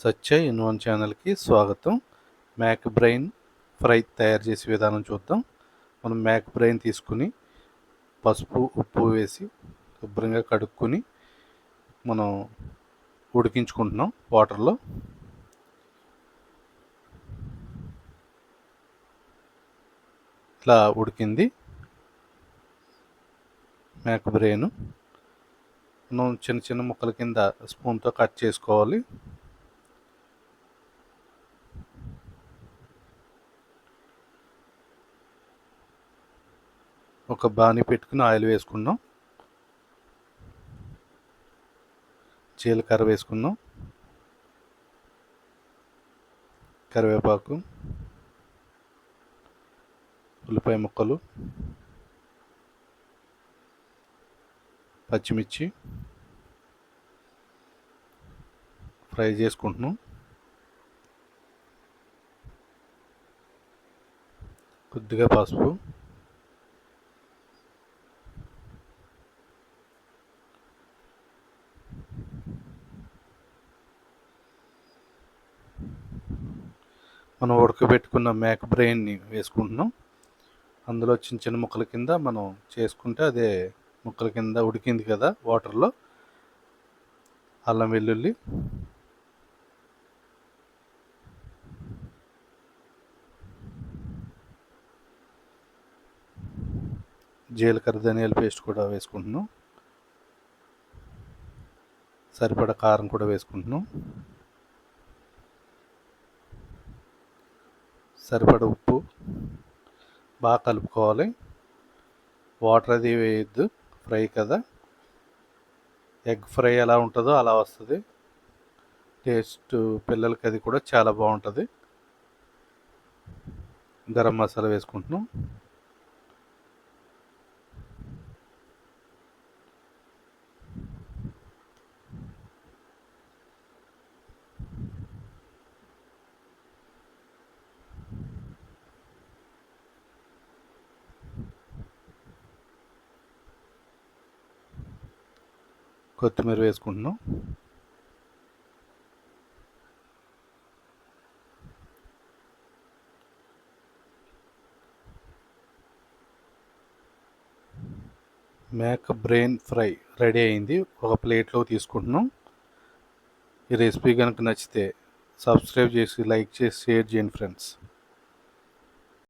సత్య ఇన్వన్ ఛానల్కి స్వాగతం. Mac brain fry తయారు చేసే విధానం చూద్దాం. మనం మ్యాక్ బ్రెయిన్ తీసుకుని పసుపు ఉప్పు వేసి శుభ్రంగా కడుక్కొని మనం ఉడికించుకుంటున్నాం వాటర్లో. ఇట్లా ఉడికింది మ్యాక్ బ్రెయిన్. మనం చిన్న చిన్న ముక్కల కింద స్పూన్తో కట్ చేసుకోవాలి. ఒక బాణి పెట్టుకుని ఆయిల్ వేసుకున్నాం. జీలకర్ర వేసుకున్నాం. కరివేపాకు. ఉల్లిపాయ ముక్కలు. పచ్చిమిర్చి. ఫ్రై చేసుకుంటున్నాం. కొద్దిగా పసుపు. మనం ఉడకబెట్టుకున్న మేక బ్రెయిన్ని వేసుకుంటున్నాం. అందులో చిన్న చిన్న ముక్కల కింద మనం చేసుకుంటే అదే ముక్కల కింద ఉడికింది కదా వాటర్లో. అల్లం వెల్లుల్లి. జీలకర్ర ధనియాల పేస్ట్ కూడా వేసుకుంటున్నాం. సరిపడా కారం కూడా వేసుకుంటున్నాం. సరిపడ ఉప్పు బాగా కలుపుకోవాలి. వాటర్ అది వేయద్దు ఫ్రై కదా. ఎగ్ ఫ్రై ఎలా ఉంటుందో అలా వస్తుంది. టేస్ట్ పిల్లలకి అది కూడా చాలా బాగుంటుంది. గరం మసాలా వేసుకుంటున్నాం. కొత్తిమీర వేసుకుంటున్నాం. మేక బ్రెయిన్ ఫ్రై రెడీ అయింది. ఒక ప్లేట్లో తీసుకుంటున్నాం. ఈ రెసిపీ కనుక నచ్చితే సబ్స్క్రైబ్ చేసి లైక్ చేసి షేర్ చేయండి ఫ్రెండ్స్.